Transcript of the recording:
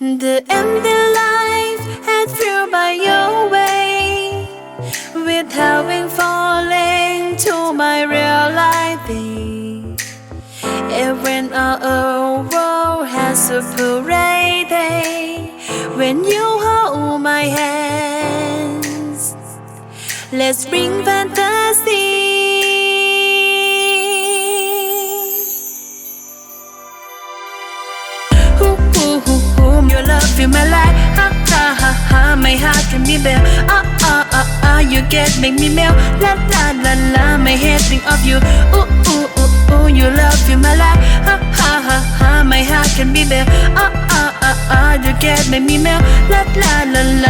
The empty life had filled by your way With having falling to my reality And when our world has separated When you hold my hands. Let's bring fantasy Ah ah ah ah, you get make me melt. La la la la, my head think of you. Ooh ooh ooh ooh, your love in my life. Ha ha ha ha, my heart can be bare. Ah ah ah ah, you get make me melt. La la la la,